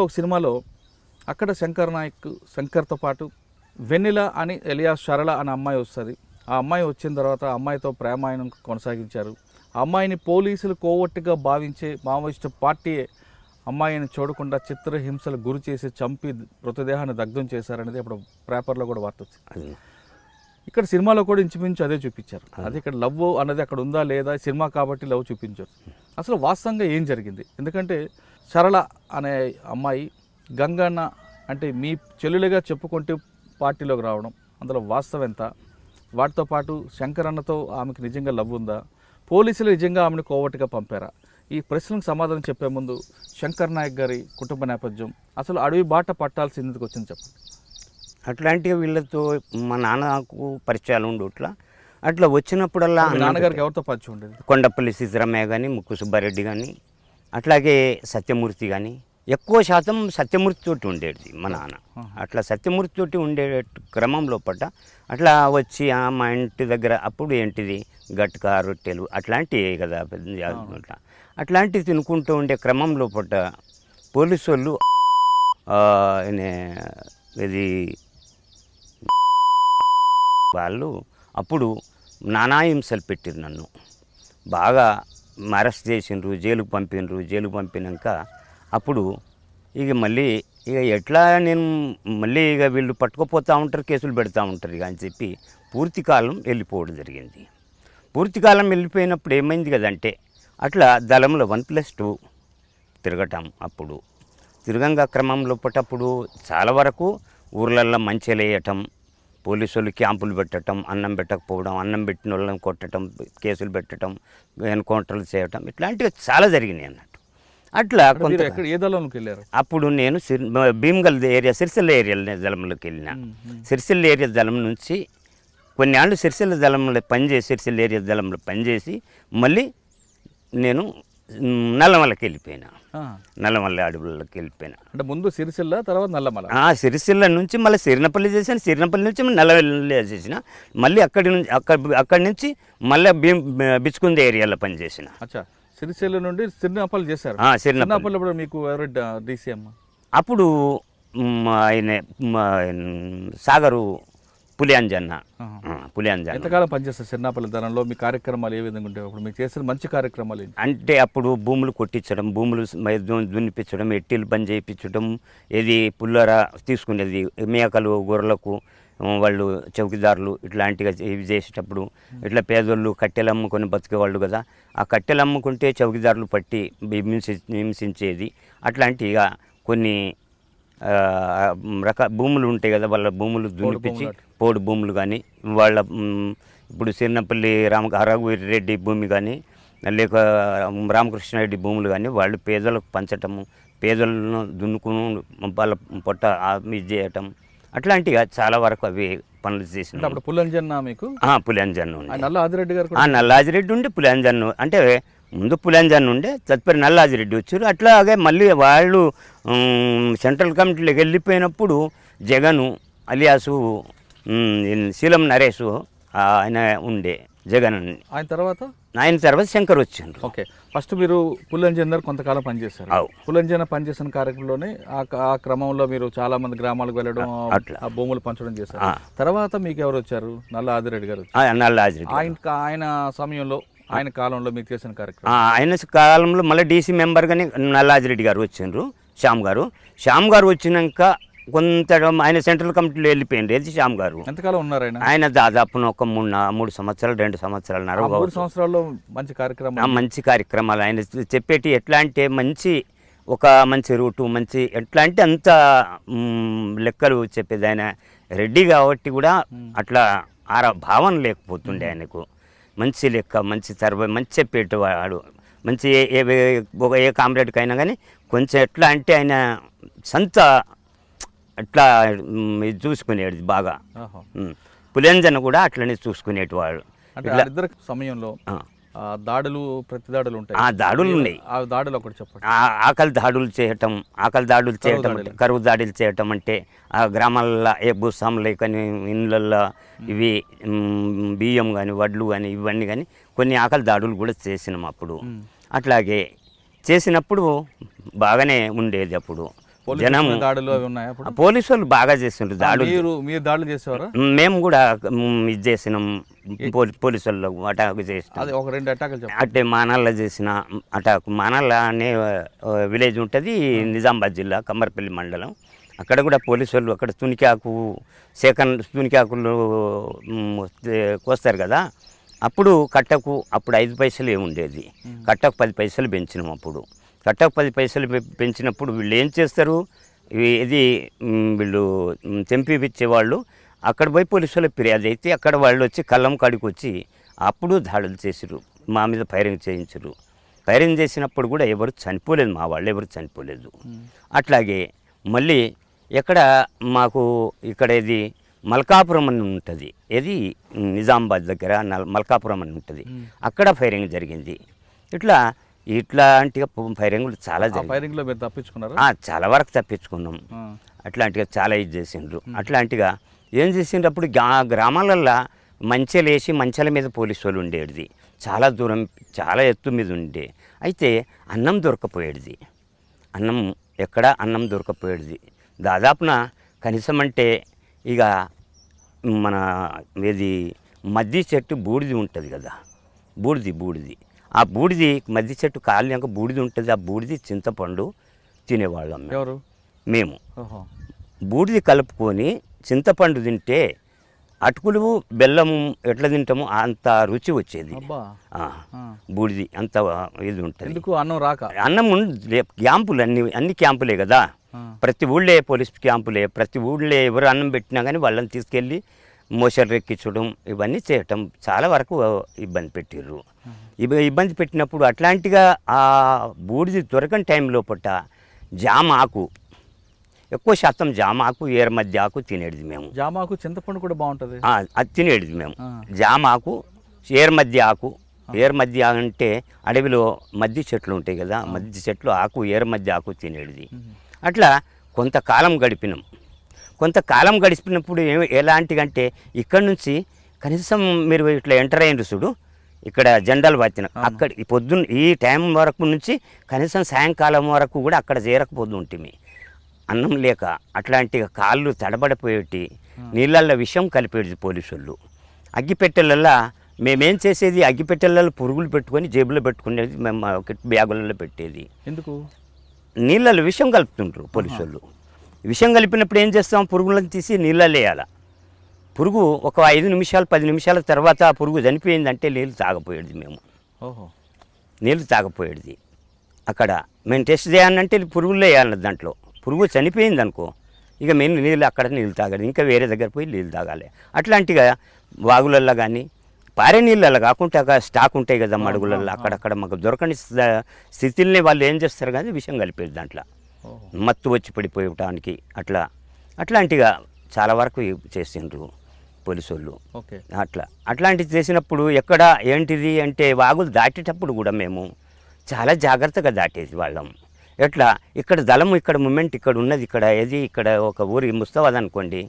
ఒక సినిమాలో అక్కడ శంకర్ నాయక్ శంకర్తో పాటు వెన్నెల అని ఎలియాస్ సరళ అనే అమ్మాయి వస్తుంది. ఆ అమ్మాయి వచ్చిన తర్వాత ఆ అమ్మాయితో ప్రేమాయణం కొనసాగించారు. ఆ అమ్మాయిని పోలీసులు కోవట్టుగా భావించే మావోయిస్టు పార్టీ అమ్మాయిని చూడకుండా చిత్రహింసలు గురి చేసి చంపి మృతదేహాన్ని దగ్ధం చేశారనేది ఇప్పుడు పేపర్లో కూడా వార్త వచ్చింది. ఇక్కడ సినిమాలో కూడా ఇంచుమించు అదే చూపించారు. అది. ఇక్కడ లవ్ అన్నది అక్కడ ఉందా లేదా సినిమా కాబట్టి లవ్ చూపించారు. అసలు వాస్తవంగా ఏం జరిగింది? ఎందుకంటే సరళ అనే అమ్మాయి గంగన్న అంటే మీ చెల్లెలుగా చెప్పుకుంటూ పార్టీలోకి రావడం అందులో వాస్తవం ఎంత? వాటితో పాటు శంకర్ అన్నతో ఆమెకు నిజంగా లవ్ ఉందా? పోలీసులు నిజంగా ఆమెను కోవట్టుగా పంపారా? ఈ ప్రశ్నలకు సమాధానం చెప్పే ముందు శంకర్ నాయక్ గారి కుటుంబ నేపథ్యం. అసలు అడవి బాట పట్టాల్సి ఎందుకు వచ్చింది చెప్పండి. అట్లాంటివి వీళ్ళతో మా నాన్నకు పరిచయాలు ఉండు అట్లా అట్లా వచ్చినప్పుడల్లా నాన్నగారికి ఎవరితో పరిచయం ఉండేది? కొండపల్లి సీతారామయ్య కానీ ముక్కు సుబ్బారెడ్డి కానీ అట్లాగే సత్యమూర్తి కానీ ఎక్కువ శాతం సత్యమూర్తి తోటి ఉండేది మా నాన్న. అట్లా సత్యమూర్తి తోటి ఉండే క్రమంలో పట్ట అట్లా వచ్చి ఆ మా ఇంటి దగ్గర అప్పుడు ఏంటిది? గట్క రొట్టెలు అట్లాంటివి కదా. పెద్ద అట్లా. అట్లాంటివి తినుకుంటూ ఉండే క్రమంలో పట్ట పోలీసు వాళ్ళు ఇది వాళ్ళు అప్పుడు నానా హింసలు పెట్టిరు నన్ను. బాగా అరెస్ట్ చేసిండ్రు జైలుకు పంపినరు జైలుకు పంపినాక అప్పుడు ఇక మళ్ళీ ఇక ఎట్లా నేను మళ్ళీ ఇక వీళ్ళు పట్టుకుపోతూ ఉంటారు కేసులు పెడతా ఉంటారు ఇక అని చెప్పి పూర్తి కాలం వెళ్ళిపోవడం జరిగింది. పూర్తి కాలం వెళ్ళిపోయినప్పుడు ఏమైంది కదంటే అట్లా దళంలో వన్ ప్లస్ టూ తిరగటం అప్పుడు. తిరగంగా క్రమంలో పట్టప్పుడు చాలా వరకు ఊర్లల్లో మంచిలు వేయటం పోలీసు వాళ్ళు క్యాంపులు పెట్టడం అన్నం పెట్టకపోవడం అన్నం పెట్టిన వాళ్ళని కొట్టడం కేసులు పెట్టడం ఎన్కౌంటర్లు చేయటం ఇట్లాంటివి చాలా జరిగినాయి అన్నట్టు. అట్లా కొంత ఎక్కడ ఏ దళంలోకి వెళ్ళారు? అప్పుడు నేను భీమ్గల్ ఏరియా సిరిసిల్ల ఏరియా దళంలోకి వెళ్ళిన. సిరిసిల్ల ఏరియా దళం నుంచి కొన్ని ఏళ్ళు సిరిసిల్ల దళంలో పనిచేసి సిరిసిల్ల ఏరియా దళంలో పనిచేసి మళ్ళీ నేను నల్లమల్లకి వెళ్ళిపోయినా నల్లమల్ల అడవుల్లోకి వెళ్ళిపోయినా అంటే ముందు సిరిసిల్ల తర్వాత నల్లమల. ఆ సిరిసిల్ల నుంచి మళ్ళీ సిరినపల్లి చేశాను సిరినపల్లి నుంచి నల్లవెల్లి చేసిన మళ్ళీ అక్కడి నుంచి అక్కడ అక్కడి నుంచి మళ్ళీ భీమ్ బిచ్చుకుంది ఏరియాలో పనిచేసిన. అచ్చా. సిరిసిల్ల నుండి సిరినాపల్లి చేశారు. సిరినపల్లి. ఇప్పుడు మీకు డీసీఎం అప్పుడు ఆయన సాగరు పులియాంజన్న. ఆ, పులియాంజన్న. ఎంతకాలం పనిచేస్తారు మీ కార్యక్రమాలు ఏ విధంగా ఉంటాయి? ఇప్పుడు మీరు చేసిన మంచి కార్యక్రమాలు అంటే అప్పుడు భూములు కొట్టించడం భూములు దున్నిపించడం ఎట్టిలు బంద్ చేయించడం ఏది పుల్లర తీసుకునేది మేకలు గొర్రెలకు వాళ్ళు చౌకీదారులు ఇట్లాంటిగా ఇవి చేసేటప్పుడు ఇట్లా పేదోళ్ళు కట్టెలు అమ్ముకొని బతికేవాళ్ళు కదా ఆ కట్టెలు అమ్ముకుంటే చౌకీదారులు పట్టి హింసి హింసించేది. అట్లాంటి ఇక కొన్ని రక భూములు ఉంటాయి కదా వాళ్ళ భూములు దున్నిపించి పోడు భూములు కానీ వాళ్ళ ఇప్పుడు సిరినపల్లి రామ రెడ్డి భూమి కానీ లేక రామకృష్ణారెడ్డి భూములు కానీ వాళ్ళు పేదలకు పంచటము పేదలను దున్నుకుని వాళ్ళ పొట్ట ఇది చేయటం అట్లాంటిగా చాలా వరకు అవి పనులు చేసిన. అప్పుడు పుల్లంజన్న మీకు? పులింజన్ ఉండే. ఆ నల్ల ఆదిరెడ్డి గారు నల్లాజిరెడ్డి ఉండి పులింజన్ అంటే ముందు పులింజన్ ఉండే తదుపరి నల్లాజిరెడ్డి వచ్చారు అట్లాగే మళ్ళీ వాళ్ళు సెంట్రల్ కమిటీలోకి వెళ్ళిపోయినప్పుడు జగను అలియాసు శీలం నరేష్ ఆయన ఉండే జగన్. ఆయన తర్వాత ఆయన తర్వాత శంకర్ వచ్చిండ్రు ఓకే ఫస్ట్ మీరు పుల్లంజన్ కొంతకాలం పనిచేశారు అవు. పుల్లంజన పనిచేసిన కార్యక్రమంలోనే ఆ క్రమంలో మీరు చాలా మంది గ్రామాలకు వెళ్ళడం అట్లా. ఆ భూములు పంచడం చేశారు. తర్వాత మీకు ఎవరు వచ్చారు నల్ల ఆదిరెడ్డి గారు ఆయన ఆయన సమయంలో ఆయన కాలంలో మీకు చేసిన కార్యక్రమం? ఆయన కాలంలో మళ్ళీ డీసీ మెంబర్గానే నల్లాజిరెడ్డి గారు వచ్చిండ్రు శ్యామ్ గారు. శ్యామ్ గారు వచ్చినాక కొంత ఆయన సెంట్రల్ కమిటీలో వెళ్ళిపోయింది ఏది శ్యామ్ గారు. ఎంతకాలం ఉన్నారు ఆయన? ఆయన దాదాపు ఒక మూడు మూడు సంవత్సరాలు రెండు సంవత్సరాలు మూడు సంవత్సరాల్లో మంచి కార్యక్రమం మంచి కార్యక్రమాలు ఆయన చెప్పేటి ఎట్లా అంటే మంచి ఒక మంచి రూటు మంచి ఎట్లా అంటే అంత లెక్కలు చెప్పేది ఆయన రెడ్డి కాబట్టి కూడా అట్లా ఆర భావన లేకపోతుండే ఆయనకు. మంచి లెక్క మంచి తరబ మంచి చెప్పేటి వాడు. మంచి ఏ ఏ- కామ్రేడ్కైనా కానీ కొంచెం ఎట్లా అంటే ఆయన సొంత అట్లా చూసుకునేది బాగా. పులేంజన్ కూడా అట్లనే చూసుకునేటివాడు. వాళ్ళిద్దరి సమయంలో దాడులు ప్రతి దాడులు ఉంటాయి. ఆ దాడులు ఉన్నాయి. ఆ దాడులు ఒకటి చెప్పండి. ఆ- ఆకలి దాడులు చేయటం ఆకలి దాడులు చేయటం అంటే కరువు దాడులు చేయటం అంటే ఆ గ్రామాల్లో ఏ భూస్వాములు కానీ ఇళ్ళల్లో ఇవి బియ్యం కానీ వడ్లు కానీ ఇవన్నీ కానీ కొన్ని ఆకలి దాడులు కూడా చేసినాం అప్పుడు. అట్లాగే చేసినప్పుడు బాగానే ఉండేది అప్పుడు. జనం దాడులు అవి ఉన్నాయా అప్పుడు? పోలీసు వాళ్ళు బాగా చేస్తుండ్రు దాడులు. మీరు మీరు దాడులు చేసేవారా? మేము కూడా ఇది చేసినాం. పోలీ పోలీసు వాళ్ళు అటాక్ చేసినాం. ఒక రెండు అటాకులు అట్టే మానల్ల చేసిన అటాక్. మానల్ల అనే విలేజ్ ఉంటుంది నిజామాబాద్ జిల్లా కమ్మర్పల్లి మండలం. అక్కడ కూడా పోలీసు వాళ్ళు అక్కడ తునికాకు సేకన్ తునికాకులు కోస్తారు కదా. అప్పుడు కట్టకు అప్పుడు ఐదు పైసలు ఏముండేది కట్టకు పది పైసలు పెంచినాం అప్పుడు. కట్టకు పది పైసలు పెంచినప్పుడు వీళ్ళు ఏం చేస్తారు? ఇది వీళ్ళు మ్, తెంపిపిచ్చేవాళ్ళు అక్కడ పోయి పోలీసు వాళ్ళకి ఫిర్యాదు అయితే అక్కడ వాళ్ళు వచ్చి కళ్ళం కాడికి వచ్చి అప్పుడు దాడులు చేసిరు మా మీద ఫైరింగ్ చేయించరు ఫైరింగ్ చేసినప్పుడు కూడా ఎవరు చనిపోలేదు. మా వాళ్ళు ఎవరు చనిపోలేదు. అట్లాగే మళ్ళీ ఎక్కడ మాకు ఇక్కడ ఇది మల్కాపురం అని ఉంటుంది. ఇది నిజామాబాద్ దగ్గర మల్కాపురం అని ఉంటుంది. అక్కడ ఫైరింగ్ జరిగింది. ఇట్లా ఇట్లాంటిగా ఫైరింగ్లు చాలా ఆ జరిగాయి ఫైరింగ్లో మీరు తప్పించుకున్నారా? చాలా వరకు తప్పించుకున్నాం. అట్లాంటిగా చాలా ఇది చేసిండ్రు. అట్లాంటిగా ఏం చేసిండ్రు అప్పుడు గ్రా గ్రామాలల్లో మంచెలు వేసి మంచాల మీద పోలీసు వాళ్ళు ఉండేది చాలా దూరం చాలా ఎత్తు మీద ఉండే. అయితే అన్నం దొరకపోయేది అన్నం ఎక్కడ అన్నం దొరకపోయేది దాదాపున కనీసం అంటే ఇక మన ఇది మద్ది చెట్టు బూడిది ఉంటుంది కదా. బూడిది బూడిది. ఆ బూడిది మద్ది చెట్టు కాలినాక బూడిది ఉంటుంది. ఆ బూడిది చింతపండు తినేవాళ్ళం మేము. ఎవరు? మేము. బూడిది కలుపుకొని చింతపండు తింటే అటుకులు బెల్లం ఎట్లా తింటామో అంత రుచి వచ్చేది. బూడిది అంత ఇది ఉంటుంది. అన్నం రాక? అన్నం క్యాంపులు అన్ని అన్ని క్యాంపులే కదా. ప్రతి ఊళ్ళే పోలీస్ క్యాంపులే ప్రతి ఊళ్ళే ఎవరు అన్నం పెట్టినా కానీ వాళ్ళని తీసుకెళ్ళి మోసలు ఎక్కించడం ఇవన్నీ చేయటం చాలా వరకు ఇబ్బంది పెట్టిర్రు. ఇబ ఇబ్బంది పెట్టినప్పుడు అట్లాంటిగా ఆ బూడిది దొరకని టైంలో పట్ట జామ ఆకు ఎక్కువ శాతం జామ ఆకు ఏర మధ్య ఆకు తినేది మేము. జామాకు చింతపండు కూడా బాగుంటది. అది తినేది మేము. ఆ. జామ ఆకు ఏర్ మధ్య ఆకు ఏర్ మధ్య అంటే అడవిలో మధ్య చెట్లు ఉంటాయి కదా మధ్య చెట్లు ఆకు ఏర్ మధ్య ఆకు తినేది అట్లా కొంతకాలం గడిపినాం. కొంతకాలం గడిపినప్పుడు ఏ- ఎలాంటిదంటే ఇక్కడ నుంచి కనీసం మీరు ఇట్లా ఎంటర్ అయ్యిండ్రు చూడు ఇక్కడ జెండాలు పట్టిన అక్కడ ఈ పొద్దున్న ఈ టైం వరకు నుంచి కనీసం సాయంకాలం వరకు కూడా అక్కడ చేరకపోతుంటిమి అన్నం లేక అట్లాంటి కాళ్ళు తడబడిపోయేటి నీళ్ళల్లో విషం కలిపేది పోలీసు వాళ్ళు అగ్గిపెట్టెలల్లా మేమేం చేసేది? అగ్గిపెట్టెలలో పురుగులు పెట్టుకొని జేబులో పెట్టుకునేది మేము బ్యాగులలో పెట్టేది. ఎందుకు? నీళ్ళలో విషం కలుపుతుంటారు పోలీసు వాళ్ళు విషం కలిపినప్పుడు ఏం చేస్తాం? పురుగులను తీసి నీళ్ళలో వేయాలి పురుగు ఒక ఐదు నిమిషాలు పది నిమిషాల తర్వాత ఆ పురుగు చనిపోయిందంటే నీళ్ళు తాగపోయేది మేము. ఓహో. నీళ్ళు తాగపోయేది. అక్కడ మేము టెస్ట్ చేయాలంటే పురుగుల్లో వేయాలి దాంట్లో. పురుగు చనిపోయింది అనుకో ఇక మేము నీళ్ళు అక్కడ నీళ్ళు తాగాలి ఇంకా వేరే దగ్గర పోయి నీళ్ళు తాగాలి. అట్లాంటిగా వాగులల్లో కానీ పారే నీళ్ళల్లో కాకుండా అక్కడ స్టాక్ ఉంటాయి కదా మడుగులల్లో అక్కడక్కడ మాకు దొరకని స్థ- స్థితిల్ని వాళ్ళు ఏం చేస్తారు కానీ విషయం కలిపేది దాంట్లో. మత్తు వచ్చి పడిపోయటానికి అట్లా అట్లాంటిగా చాలా వరకు చేసిండ్రు పోలీసు వాళ్ళు ఓకే. అట్లా అట్లాంటివి చేసినప్పుడు ఎక్కడ ఏంటిది అంటే వాగులు దాటేటప్పుడు కూడా మేము చాలా జాగ్రత్తగా దాటేది వాళ్ళం. ఎట్లా ఇక్కడ దళం ఇక్కడ మూమెంట్ ఇక్కడ ఉన్నది ఇక్కడ ఏది ఇక్కడ ఒక ఊరి ముస్తాబాద్ అనుకోండి.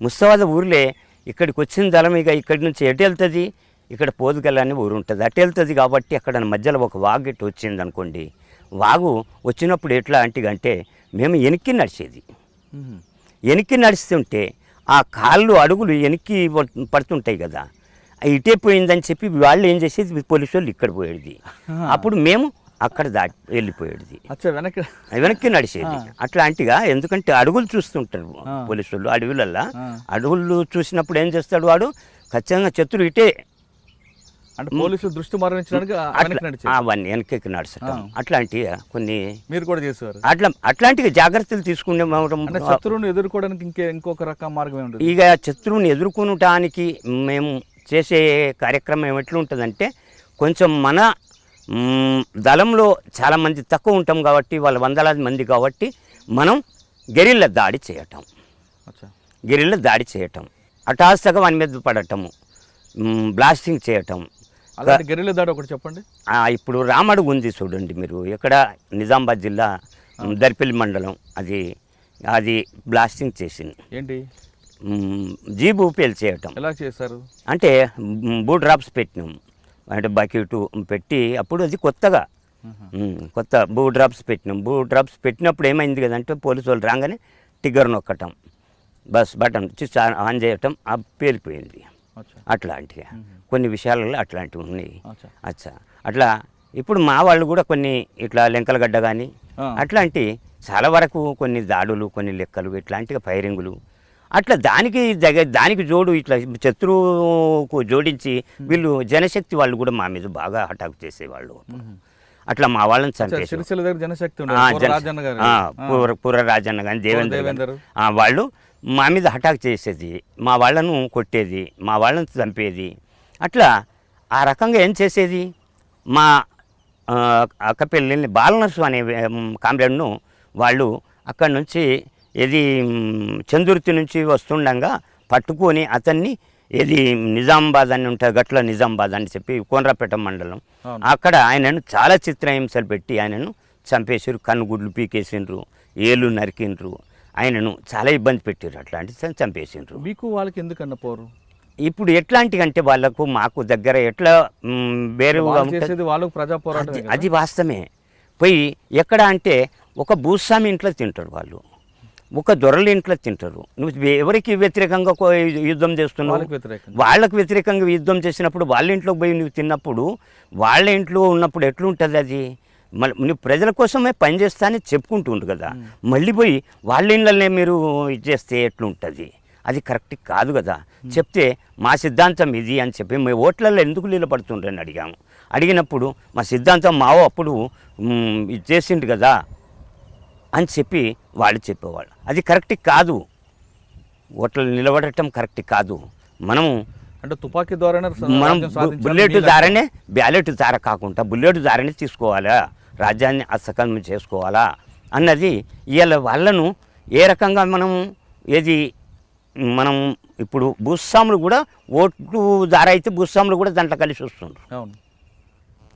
ముస్తాబాద్ ఊర్లే ఇక్కడికి వచ్చిన దళం ఇక ఇక్కడి నుంచి ఎటు వెళ్తుంది? ఇక్కడ పోదుగల అని ఊరు ఉంటుంది. అటు వెళ్తుంది కాబట్టి అక్కడ మధ్యలో ఒక వాగు ఇటు వచ్చింది అనుకోండి వాగు వచ్చినప్పుడు ఎట్లా అంటే మేము వెనక్కి నడిచేది. వెనక్కి నడుస్తుంటే ఆ కాళ్ళు అడుగులు వెనక్కి పడు- పడుతుంటాయి కదా. ఇటే పోయిందని చెప్పి వాళ్ళు ఏం చేసేది? పోలీసు వాళ్ళు ఇక్కడ పోయేది. అప్పుడు మేము అక్కడ దాటి వెళ్ళిపోయేది. వెనక్కి. వెనక్కి నడిచేది. అట్లాంటిగా ఎందుకంటే అడుగులు చూస్తుంటారు. పోలీసు వాళ్ళు అడవులల్లో. అడుగులు చూసినప్పుడు ఏం చేస్తాడు వాడు? ఖచ్చితంగా శత్రు ఇటే అంటే పోలీసులు దృష్టి మరణించడానికి అవన్నీ వెనక్కి నడచటం అట్లాంటి కొన్ని మీరు కూడా చేసేవారు? అట్లా అట్లాంటివి జాగ్రత్తలు తీసుకునే శత్రువుని ఎదుర్కోవడానికి ఇంకే ఇంకొక రకం మార్గం ఏమి ఇక శత్రువుని ఎదుర్కొనటానికి మేము చేసే కార్యక్రమం ఎట్లుంటుందంటే కొంచెం మన దళంలో చాలామంది తక్కువ ఉంటాం కాబట్టి వాళ్ళ వందలాది మంది కాబట్టి మనం గెరిల్ల దాడి చేయటం. గెరిల్ల దాడి చేయటం. హఠాత్తుగా వాని మీద పడటము. బ్లాస్టింగ్ చేయటం. అలాంటి గెరిల దాడి ఒకటి చెప్పండి. ఇప్పుడు రామడుగు ఉంది చూడండి మీరు. ఎక్కడ? నిజామాబాద్ జిల్లా దర్పల్లి మండలం. అది అది బ్లాస్టింగ్ చేసింది. ఏంటి? జీబు పేల్ చేయటం. ఎలా చేశారు? అంటే బూ డ్రాప్స్ పెట్టినాం. అంటే బకెట్ పెట్టి అప్పుడు అది కొత్తగా. కొత్త బూ డ్రాప్స్ పెట్టినాం. బూ డ్రాప్స్ పెట్టినప్పుడు ఏమైంది కదంటే పోలీసు వాళ్ళు రాగానే టిగ్గర్ నొక్కటం. బస్ బటన్ ఆన్ చేయటం ఆ పేలిపోయింది. అట్లాంటివి కొన్ని విషయాలలో అట్లాంటివి ఉన్నాయి. అచ్చా. అట్లా ఇప్పుడు మా వాళ్ళు కూడా కొన్ని ఇట్లా లెంకలగడ్డ కానీ. అట్లాంటి చాలా వరకు కొన్ని దాడులు కొన్ని లెక్కలు ఇట్లాంటి ఫైరింగులు. అట్లా దానికి దగ్గర దానికి జోడు ఇట్లా శత్రువుకు జోడించి వీళ్ళు జనశక్తి వాళ్ళు కూడా మా మీద బాగా అటాక్ చేసేవాళ్ళు. అట్లా మా వాళ్ళని చంపేసి జనశక్తి జన- రాజన్న కానీ దేవేంద్ర వాళ్ళు మా మీద అటాక్ చేసేది మా వాళ్ళను కొట్టేది మా వాళ్ళను చంపేది. అట్లా ఆ రకంగా ఏం చేసేది? మా ఆ, అక్కపెళ్ళి బాలనర్సు అనే కామ్రేడ్ను వాళ్ళు అక్కడి నుంచి ఏది చందుర్తి నుంచి వస్తుండగా పట్టుకొని అతన్ని ఏది నిజామాబాద్ అని ఉంటుంది గట్ల నిజామాబాద్ అని చెప్పి కోనరాపేట మండలం. అక్కడ ఆయనను చాలా చిత్రహింసలు పెట్టి ఆయనను చంపేసారు కన్నుగుడ్లు పీకేసిండ్రు ఏళ్ళు నరికిండ్రు. ఆయనను చాలా ఇబ్బంది పెట్టారు అట్లాంటి చంపేసిండ్రు. మీకు వాళ్ళకి ఎందుకన్న పోరు? ఇప్పుడు ఎట్లాంటి అంటే వాళ్ళకు మాకు దగ్గర ఎట్లా వేరుగా వాళ్ళకు ప్రజాపోరాటమే అది- కదా? అది వాస్తవమే. పోయి ఎక్కడ అంటే ఒక భూస్వామి ఇంట్లో తింటారు వాళ్ళు. ఒక దొరల ఇంట్లో తింటారు. నువ్వు ఎవరికి వ్యతిరేకంగా యుద్ధం చేస్తున్నావు? వాళ్ళకి వ్యతిరేకంగా. వాళ్ళకు వ్యతిరేకంగా యుద్ధం చేసినప్పుడు వాళ్ళ ఇంట్లోకి పోయి నువ్వు తిన్నప్పుడు వాళ్ళ ఇంట్లో ఉన్నప్పుడు ఎట్లుంటుంది అది? మళ్ళీ నువ్వు ప్రజల కోసమే పనిచేస్తా అని చెప్పుకుంటుండు కదా. మళ్ళీ పోయి వాళ్ళ ఇళ్ళనే మీరు ఇది చేస్తే ఎట్లుంటుంది? అది కరెక్ట్ కాదు కదా. చెప్తే మా సిద్ధాంతం ఇది అని చెప్పి మీ ఓట్లలో ఎందుకు నిలబడుతుండ్రని అడిగాము. అడిగినప్పుడు మా సిద్ధాంతం మావో అప్పుడు ఇది చేసిండు కదా అని చెప్పి వాళ్ళు చెప్పేవాళ్ళు. అది కరెక్ట్ కాదు. ఓట్లలో నిలబడటం కరెక్ట్ కాదు. మనము అంటే తుపాకీ ద్వారానే మనం బుల్లెట్. దారనే బ్యాలెట్ దార కాకుండా బుల్లెట్ దారనే తీసుకోవాలా? రాజ్యాన్ని అసకలం చేసుకోవాలా అన్నది ఇవాళ వాళ్ళను ఏ రకంగా మనం ఏది మనం ఇప్పుడు భూస్వాములు కూడా ఓట్లు దార అయితే భూస్వాములు కూడా దాంట్లో కలిసి వస్తుండ్రు.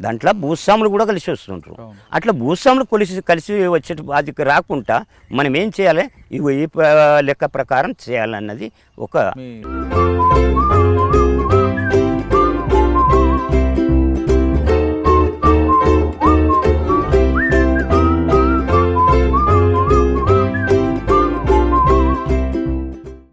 దాంట్లో భూస్వాములు కూడా కలిసి వస్తుంటారు. అట్లా భూస్వాములు కలిసి కలిసి వచ్చే అది రాకుండా మనం ఏం చేయాలి? ఇవి ఈ లెక్క ప్రకారం చేయాలన్నది ఒక